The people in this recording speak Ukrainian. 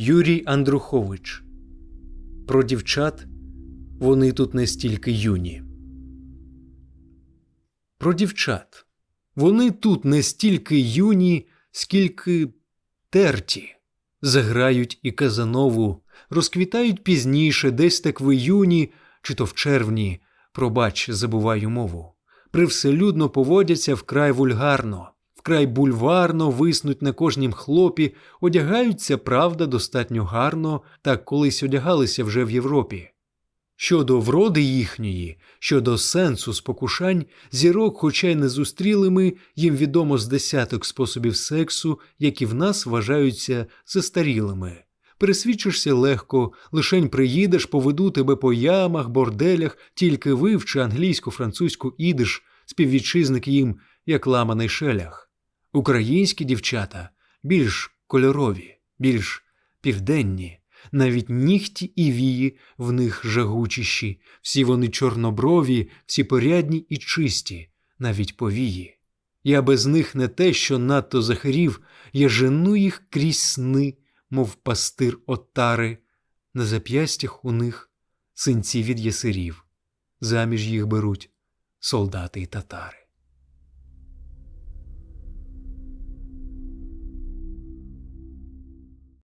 Юрій Андрухович. Про дівчат вони тут не стільки юні. Про дівчат. Вони тут не стільки юні, скільки терті. Заграють і Казанову, розквітають пізніше, десь так в іюні, чи то в червні, пробач, забуваю мову. Привселюдно поводяться вкрай вульгарно, вкрай бульварно виснуть на кожнім хлопі, одягаються, правда, достатньо гарно, так колись одягалися вже в Європі. Щодо вроди їхньої, щодо сенсу спокушань, зірок, хоча й не зустріли ми, їм відомо з десяток способів сексу, які в нас вважаються застарілими. Пересвідчишся легко, лишень приїдеш, поведу тебе по ямах, борделях, тільки вивчи англійську, французьку ідиш, співвітчизник їм, як ламаний шелях. Українські дівчата більш кольорові, більш південні, навіть нігті і вії в них жагучіші, всі вони чорноброві, всі порядні і чисті, навіть повії. Я без них не те, що надто захарів, я жену їх крізь сни, мов пастир отари, на зап'ястях у них синці від ясирів, заміж їх беруть солдати й татари.